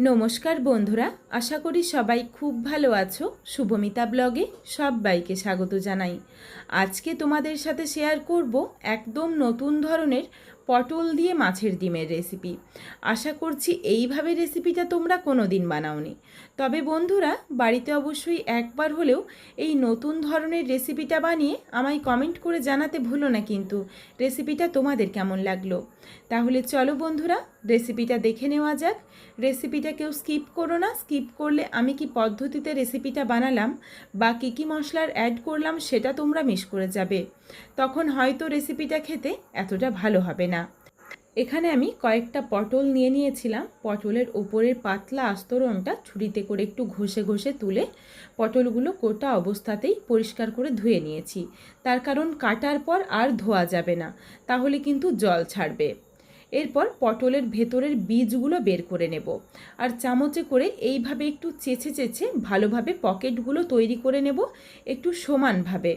নমস্কার বন্ধুরা, আশা করি সবাই খুব ভালো আছো। শুভমিতা ব্লগে সবাইকে স্বাগত জানাই। আজকে তোমাদের সাথে শেয়ার করব একদম নতুন ধরনের পটল দিয়ে মাছের ডিমের রেসিপি আশা করছি এইভাবে রেসিপিটা তোমরা কোনো দিন বানাওনি। তবে বন্ধুরা, বাড়িতে অবশ্যই একবার হলেও এই নতুন ধরনের রেসিপিটা বানিয়ে আমায় কমেন্ট করে জানাতে ভুলো না কিন্তু। রেসিপিটা তোমাদের কেমন লাগল? তাহলে চলো বন্ধুরা রেসিপিটা দেখে নেওয়া যাক। রেসিপিটা কেউ স্কিপ করো না। স্কিপ করলে আমি কি পদ্ধতিতে রেসিপিটা বানালাম বা কী কী মশলার অ্যাড করলাম সেটা তোমরা মিস করে যাবে। তখন হয়তো রেসিপিটা খেতে এতটা ভালো হবে না। এখানে আমি কয়েকটা পটল নিয়ে নিয়েছিলাম। পটলের ওপরের পাতলা আস্তরণটা ছুরিতে করে একটু ঘষে ঘষে তুলে পটলগুলো কোটা অবস্থাতেই পরিষ্কার করে ধুয়ে নিয়েছি। তার কারণ কাটার পর আর ধোয়া যাবে না। তাহলে কিন্তু জল ছাড়বে। এরপর পটলের ভেতরের বীজগুলো বের করে নেব। আর চামচে করে এইভাবে একটু চেঁচে চেঁচে ভালোভাবে পকেটগুলো তৈরি করে নেব একটু সমানভাবে।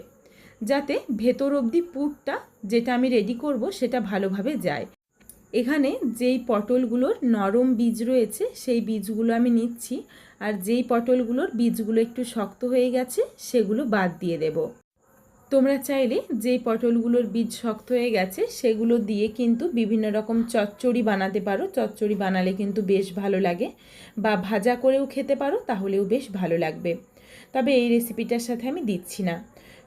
যাতে ভেতর অবধি পুরটা যেটা আমি রেডি করব সেটা ভালোভাবে যায়। এখানে যেই পটলগুলোর নরম বীজ রয়েছে সেই বীজগুলো আমি নিচ্ছি। আর যেই পটলগুলোর বীজগুলো একটু শক্ত হয়ে গেছে সেগুলো বাদ দিয়ে দেব। তোমরা চাইলে যেই পটলগুলোর বীজ শক্ত হয়ে গেছে, সেগুলো দিয়ে কিন্তু বিভিন্ন রকম চচ্চড়ি বানাতে পারো। চচ্চড়ি বানালে কিন্তু বেশ ভালো লাগে। বা ভাজা করেও খেতে পারো, তাহলেও বেশ ভালো লাগবে। তবে এই রেসিপিটার সাথে আমি দিচ্ছি না।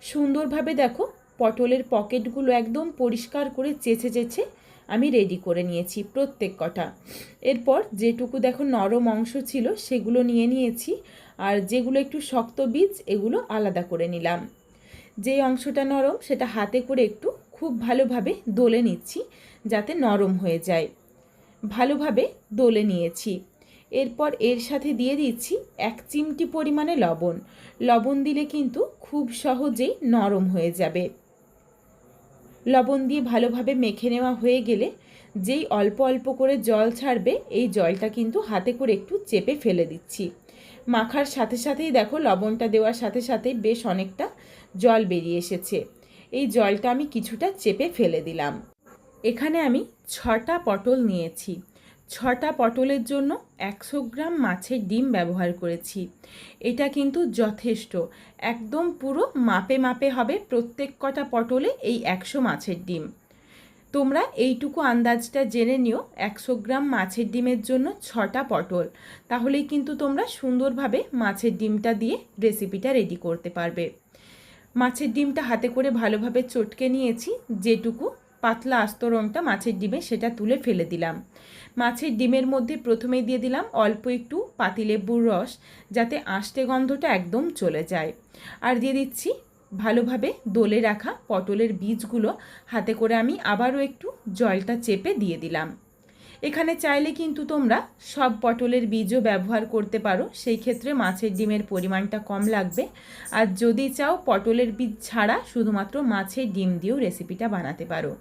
সুন্দরভাবে দেখো, পটলের পকেটগুলো একদম পরিষ্কার করে চেঁচে চেঁচে আমি রেডি করে নিয়েছি প্রত্যেক কটা। এরপর যেটুকু দেখো নরম অংশ ছিল, সেগুলো নিয়ে নিয়েছি। আর যেগুলো একটু শক্ত বীজ, এগুলো আলাদা করে নিলাম। যে অংশটা নরম, সেটা হাতে করে একটু খুব ভালোভাবে দোলে নিচ্ছি যাতে নরম হয়ে যায়। ভালোভাবে দোলে নিয়েছি। এরপর এর সাথে দিয়ে দিচ্ছি এক চিমটি পরিমাণে লবণ। লবণ দিলে কিন্তু খুব সহজেই নরম হয়ে যাবে। লবণ দিয়ে ভালোভাবে মেখে নেওয়া হয়ে গেলে যেই অল্প অল্প করে জল ছাড়বে, এই জলটা কিন্তু হাতে করে একটু চেপে ফেলে দিচ্ছি। মাখার সাথে সাথেই দেখো লবণটা দেওয়ার সাথে সাথেই বেশ অনেকটা জল বেরিয়ে এসেছে। এই জলটা আমি কিছুটা চেপে ফেলে দিলাম। এখানে আমি ছটা পটল নিয়েছি। ছটা পটলের জন্য একশো গ্রাম মাছের ডিম ব্যবহার করেছি। এটা কিন্তু যথেষ্ট। একদম পুরো মাপে মাপে হবে প্রত্যেক কটা পটলে এই একশো মাছের ডিম। তোমরা এইটুকু আন্দাজটা জেনে নিও। একশো গ্রাম মাছের ডিমের জন্য ছটা পটল। তাহলেই কিন্তু তোমরা সুন্দরভাবে মাছের ডিমটা দিয়ে রেসিপিটা রেডি করতে পারবে। মাছের ডিমটা হাতে করে ভালোভাবে চটকে নিয়েছি। যেটুকু পাতলা আস্তরণটা মাছের ডিমে সেটা তুলে ফেলে দিলাম। মাছের ডিমের মধ্যে প্রথমেই দিয়ে দিলাম অল্প একটু পাতিলেবুর রস, যাতে আষ্টে গন্ধটা একদম চলে যায়। আর দিয়ে দিচ্ছি ভালোভাবে দোলে রাখা পটলের বীজগুলো হাতে করে আমি আবারও একটু জলটা চেপে দিয়ে দিলাম। এখানে চাইলে কিন্তু তোমরা সব পটলের বীজও ব্যবহার করতে পারো, সেই ক্ষেত্রে মাছের ডিমের পরিমাণটা কম লাগবে। আর যদি চাও পটলের বীজ ছাড়া শুধুমাত্র মাছের ডিম দিয়েও রেসিপিটা বানাতে পারো।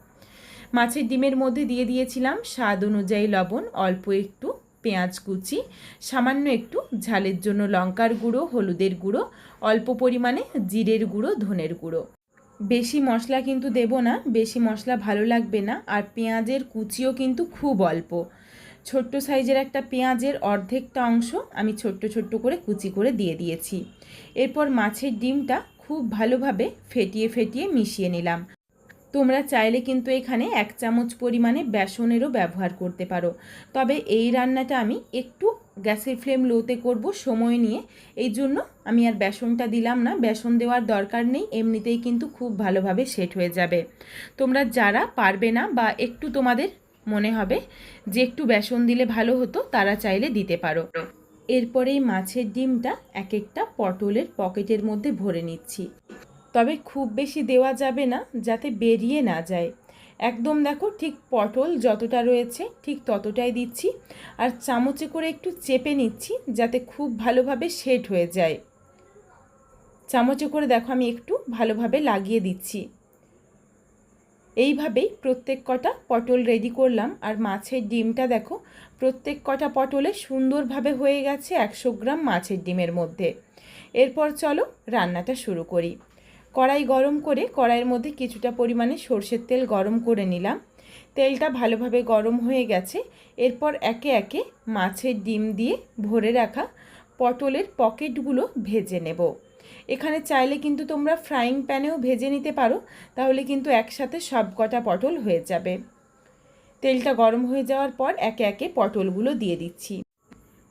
মাছের ডিমের মধ্যে দিয়ে দিয়েছিলাম স্বাদ অনুযায়ী লবণ, অল্প একটু পেঁয়াজ কুচি, সামান্য একটু ঝালের জন্য লঙ্কার গুঁড়ো, হলুদের গুঁড়ো, অল্প পরিমাণে জিরের গুঁড়ো, ধনের গুঁড়ো। বেশি মশলা কিন্তু দেব না, বেশি মশলা ভালো লাগবে না, আর পেঁয়াজের কুচিও কিন্তু খুব অল্প। ছোট্ট সাইজের একটা পেঁয়াজের অর্ধেকটা অংশ আমি ছোট্ট ছোট্ট করে কুচি করে দিয়ে দিয়েছি। এরপর মাছের ডিমটা খুব ভালোভাবে ফেটিয়ে ফেটিয়ে মিশিয়ে নিলাম। তোমরা চাইলে কিন্তু এখানে এক চামচ পরিমাণে বেসনেরও ব্যবহার করতে পারো। তবে এই রান্নাটা আমি একটু গ্যাসের ফ্লেম লোতে করব সময় নিয়ে। এই জন্য আমি আর বেসনটা দিলাম না। বেসন দেওয়ার দরকার নেই। এমনিতেই কিন্তু খুব ভালোভাবে সেট হয়ে যাবে। তোমরা যারা পারবে না বা একটু তোমাদের মনে হবে যে একটু বেসন দিলে ভালো হতো, তারা চাইলে দিতে পারো। এরপরে এই মাছের ডিমটা এক একটা পটলের পকেটের মধ্যে ভরে নিচ্ছি। তবে খুব বেশি দেওয়া যাবে না যাতে বেরিয়ে না যায়। একদম দেখো ঠিক পটল যতটা রয়েছে ঠিক ততটাই দিচ্ছি। আর চামচে করে একটু চেপে নিচ্ছি যাতে খুব ভালোভাবে সেট হয়ে যায়। চামচে করে দেখো আমি একটু ভালোভাবে লাগিয়ে দিচ্ছি। এইভাবেই প্রত্যেক কটা পটল রেডি করলাম। আর মাছের ডিমটা দেখো প্রত্যেক কটা পটলে সুন্দরভাবে হয়ে গেছে একশো গ্রাম মাছের ডিমের মধ্যে। এরপর চলো রান্নাটা শুরু করি। কড়াই গরম করে কড়াইয়ের মধ্যে কিছুটা পরিমাণে সর্ষের তেল গরম করে নিলাম। তেলটা ভালোভাবে গরম হয়ে গেছে। এরপর একে একে মাছের ডিম দিয়ে ভরে রাখা পটলের পকেটগুলো ভেজে নেব। এখানে চাইলে কিন্তু তোমরা ফ্রাইং প্যানেও ভেজে নিতে পারো, তাহলে কিন্তু একসাথে সব কটা পটল হয়ে যাবে। তেলটা গরম হয়ে যাওয়ার পর একে একে পটলগুলো দিয়ে দিচ্ছি।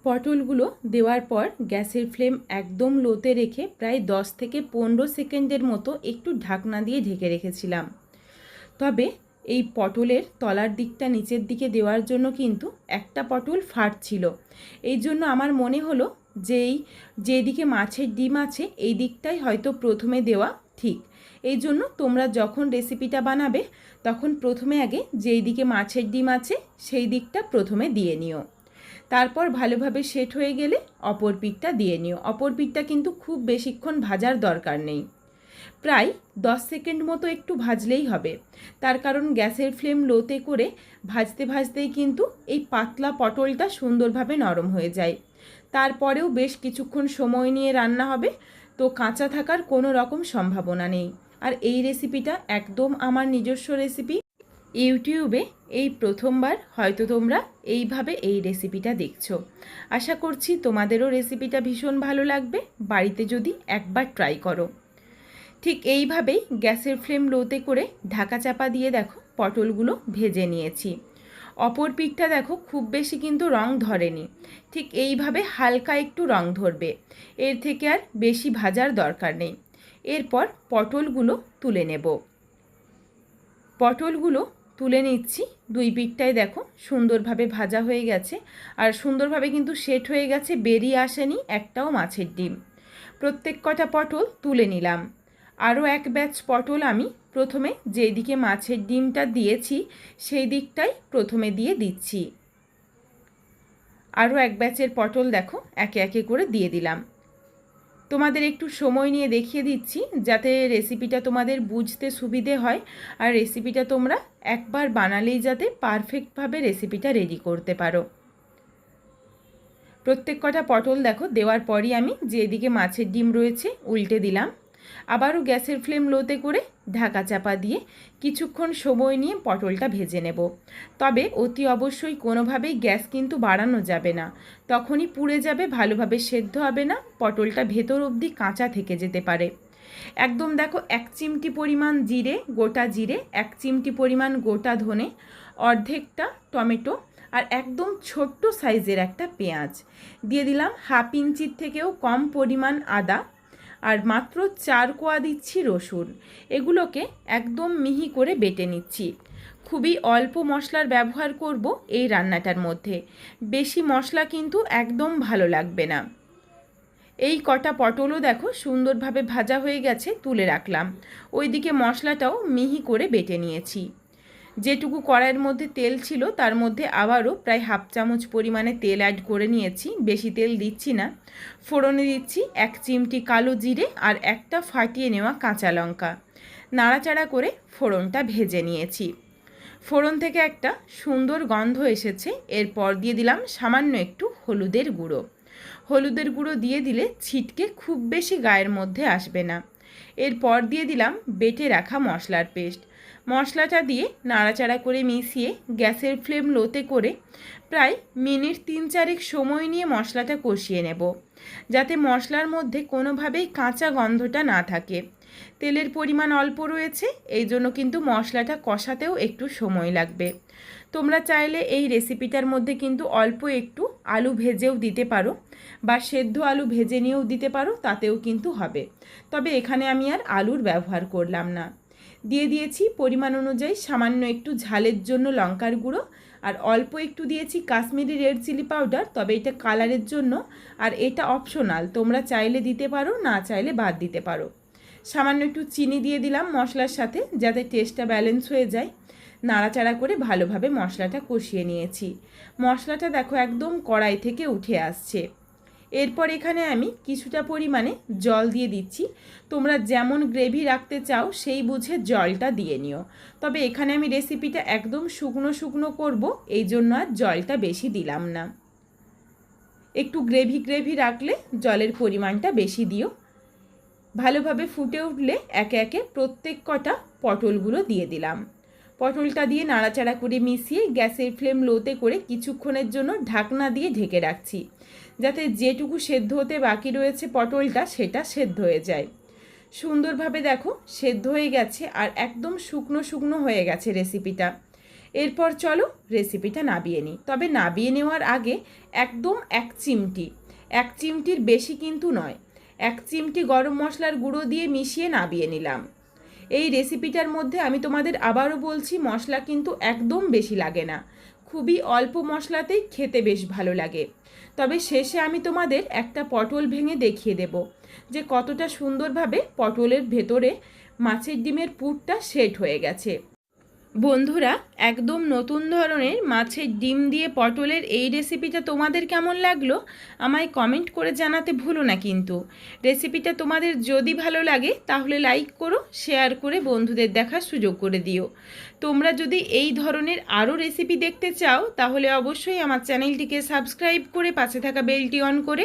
পটলগুলো দেওয়ার পর গ্যাসের ফ্লেম একদম লোতে রেখে প্রায় দশ থেকে পনেরো সেকেন্ডের মতো একটু ঢাকনা দিয়ে ঢেকে রেখেছিলাম। তবে এই পটলের তলার দিকটা নিচের দিকে দেওয়ার জন্য কিন্তু একটা পটল ফাটছিল। এই জন্য আমার মনে হলো যে এই যেদিকে মাছের ডিম আছে, এই দিকটাই হয়তো প্রথমে দেওয়া ঠিক। এই জন্য তোমরা যখন রেসিপিটা বানাবে, তখন প্রথমে আগে যেই দিকে মাছের ডিম আছে, সেই দিকটা প্রথমে দিয়ে নিও। তারপর ভালোভাবে সেট হয়ে গেলে অপর পিঠটা দিয়ে নিও। অপর পিঠটা কিন্তু খুব বেশিক্ষণ ভাজার দরকার নেই। প্রায় দশ সেকেন্ড মতো একটু ভাজলেই হবে। তার কারণ গ্যাসের ফ্লেম লোতে করে ভাজতে ভাজতেই কিন্তু এই পাতলা পটলটা সুন্দরভাবে নরম হয়ে যায়। তারপরেও বেশ কিছুক্ষণ সময় নিয়ে রান্না হবে, তো কাঁচা থাকার কোনো রকম সম্ভাবনা নেই। আর এই রেসিপিটা একদম আমার নিজস্ব রেসিপি ইউটিউবে এই প্রথমবার হয়তো তোমরা এইভাবে এই রেসিপিটা দেখছ। আশা করছি তোমাদেরও রেসিপিটা ভীষণ ভালো লাগবে। বাড়িতে যদি একবার ট্রাই করো। ঠিক এইভাবেই গ্যাসের ফ্লেম লোতে করে ঢাকা চাপা দিয়ে দেখো পটলগুলো ভেজে নিয়েছি। অপর পিঠটা দেখো খুব বেশি কিন্তু রং ধরেনি। ঠিক এইভাবে হালকা একটু রং ধরবে। এর থেকে আর বেশি ভাজার দরকার নেই। এরপর পটলগুলো তুলে নেব। পটলগুলো তুলে নিচ্ছি। দুই পিঠটাই দেখো সুন্দরভাবে ভাজা হয়ে গেছে। আর সুন্দরভাবে কিন্তু সেট হয়ে গেছে, বেরিয়ে আসেনি একটাও মাছের ডিম। প্রত্যেক কটা পটল তুলে নিলাম। আরও এক ব্যাচ পটল আমি প্রথমে যেই দিকে মাছের ডিমটা দিয়েছি, সেই দিকটাই প্রথমে দিয়ে দিচ্ছি। আরও এক ব্যাচের পটল দেখো একে একে করে দিয়ে দিলাম। তোমাদের একটু সময় নিয়ে দেখিয়ে দিচ্ছি, যাতে রেসিপিটা তোমাদের বুঝতে সুবিধে হয়। আর রেসিপিটা তোমরা একবার বানালেই যাতে পারফেক্টভাবে রেসিপিটা রেডি করতে পারো। প্রত্যেক কটা পটল দেখো, দেওয়ার পরই আমি যেদিকে মাছের ডিম রয়েছে, উল্টে দিলাম। আবারও গ্যাসের ফ্লেম লোতে করে ঢাকা চাপা দিয়ে কিছুক্ষণ সময় নিয়ে পটলটা ভেজে নেব। তবে অতি অবশ্যই কোনোভাবেই গ্যাস কিন্তু বাড়ানো যাবে না। তখনই পুড়ে যাবে, ভালোভাবে সেদ্ধ হবে না, পটলটা ভেতর অবধি কাঁচা থেকে যেতে পারে। একদম দেখো এক চিমটি পরিমাণ জিরে, গোটা জিরে, এক চিমটি পরিমাণ গোটা ধনে, অর্ধেকটা টমেটো আর একদম ছোট্ট সাইজের একটা পেঁয়াজ। দিয়ে দিলাম হাফ ইঞ্চির থেকেও কম পরিমাণ আদা আর মাত্র চার কোয়া দিচ্ছি রসুন। এগুলোকে একদম মিহি করে বেটে নিচ্ছি। খুবই অল্প মশলার ব্যবহার করব এই রান্নাটার মধ্যে। বেশি মশলা কিন্তু একদম ভালো লাগবে না। এই কটা পটলও দেখো সুন্দরভাবে ভাজা হয়ে গেছে, তুলে রাখলাম। ওইদিকে মশলাটাও মিহি করে বেটে নিয়েছি। যেটুকু কড়াইয়ের মধ্যে তেল ছিল, তার মধ্যে আবারও প্রায় হাফ চামচ পরিমাণে তেল অ্যাড করে নিয়েছি। বেশি তেল দিচ্ছি না। ফোড়নে দিচ্ছি এক চিমটি কালো জিরে আর একটা ফাটিয়ে নেওয়া কাঁচা লঙ্কা। নাড়াচাড়া করে ফোড়নটা ভেজে নিয়েছি। ফোড়ন থেকে একটা সুন্দর গন্ধ এসেছে। এরপর দিয়ে দিলাম সামান্য একটু হলুদের গুঁড়ো। হলুদের গুঁড়ো দিয়ে দিলে ছিটকে খুব বেশি গায়ের মধ্যে আসবে না। এরপর দিয়ে দিলাম বেটে রাখা মশলার পেস্ট। মশলাটা দিয়ে নাড়াচাড়া করে মিশিয়ে গ্যাসের ফ্লেম লোতে করে প্রায় মিনিট তিন চারেক সময় নিয়ে মশলাটা কষিয়ে নেব, যাতে মশলার মধ্যে কোনোভাবেই কাঁচা গন্ধটা না থাকে। তেলের পরিমাণ অল্প রয়েছে, এই জন্য কিন্তু মশলাটা কষাতেও একটু সময় লাগবে। তোমরা চাইলে এই রেসিপিটার মধ্যে কিন্তু অল্প একটু আলু ভেজেও দিতে পারো, বা সেদ্ধ আলু ভেজে নিয়েও দিতে পারো, তাতেও কিন্তু হবে। তবে এখানে আমি আর আলুর ব্যবহার করলাম না। দিয়ে দিয়েছি পরিমাণ অনুযায়ী সামান্য একটু ঝালের জন্য লঙ্কার গুঁড়ো, আর অল্প একটু দিয়েছি কাশ্মীরি রেড চিলি পাউডার, তবে এটা কালারের জন্য, আর এটা অপশনাল, তোমরা চাইলে দিতে পারো, না চাইলে বাদ দিতে পারো। সামান্য একটু চিনি দিয়ে দিলাম মশলার সাথে, যাতে টেস্টটা ব্যালেন্স হয়ে যায়। নাড়াচাড়া করে ভালোভাবে মশলাটা কষিয়ে নিয়েছি। মশলাটা দেখো একদম কড়াই থেকে উঠে আসছে। এরপর এখানে আমি কিছুটা পরিমাণে জল দিয়ে দিচ্ছি। তোমরা যেমন গ্রেভি রাখতে চাও, সেই বুঝে জলটা দিয়ে নিও। তবে এখানে আমি রেসিপিটা একদম শুকনো শুকনো করব, এই জন্য আর জলটা বেশি দিলাম না। একটু গ্রেভি গ্রেভি রাখলে জলের পরিমাণটা বেশি দিও। ভালোভাবে ফুটে উঠলে একে একে প্রত্যেক কটা পটলগুলো দিয়ে দিলাম। পটলটা দিয়ে নাড়াচাড়া করে মিশিয়ে গ্যাসের ফ্লেম লোতে করে কিছুক্ষণের জন্য ঢাকনা দিয়ে ঢেকে রাখছি, যাতে যেটুকু সেদ্ধ হতে বাকি রয়েছে পটলটা সেটা সেদ্ধ হয়ে যায়। সুন্দরভাবে দেখো, সেদ্ধ হয়ে গেছে আর একদম শুকনো শুকনো হয়ে গেছে রেসিপিটা। এরপর চলো রেসিপিটা নাবিয়ে নিই। তবে নাবিয়ে নেওয়ার আগে একদম এক চিমটি, এক চিমটির বেশি কিন্তু নয়, এক চিমটি গরম মশলার গুঁড়ো দিয়ে মিশিয়ে নাবিয়ে নিলাম। এই রেসিপিটার মধ্যে আমি তোমাদের আবারও বলছি, মশলা কিন্তু একদম বেশি লাগে না। খুবই অল্প মশলাতেই খেতে বেশ ভালো লাগে। তবে শেষে আমি তোমাদের একটা পটল ভেঙে দেখিয়ে দেব, যে কতটা সুন্দরভাবে পটলের ভেতরে মাছের ডিমের পুরটা সেট হয়ে গেছে। বন্ধুরা, একদম নতুন ধরনের মাছের ডিম দিয়ে পটলের এই রেসিপিটা তোমাদের কেমন লাগল? আমায় কমেন্ট করে জানাতে ভুলো না কিন্তু। রেসিপিটা তোমাদের যদি ভালো লাগে, তাহলে লাইক করো শেয়ার করে বন্ধুদের দেখার সুযোগ করে দিও। তোমরা যদি এই ধরনের আরও রেসিপি দেখতে চাও, তাহলে অবশ্যই আমার চ্যানেলটিকে সাবস্ক্রাইব করে পাশে থাকা বেলটি অন করে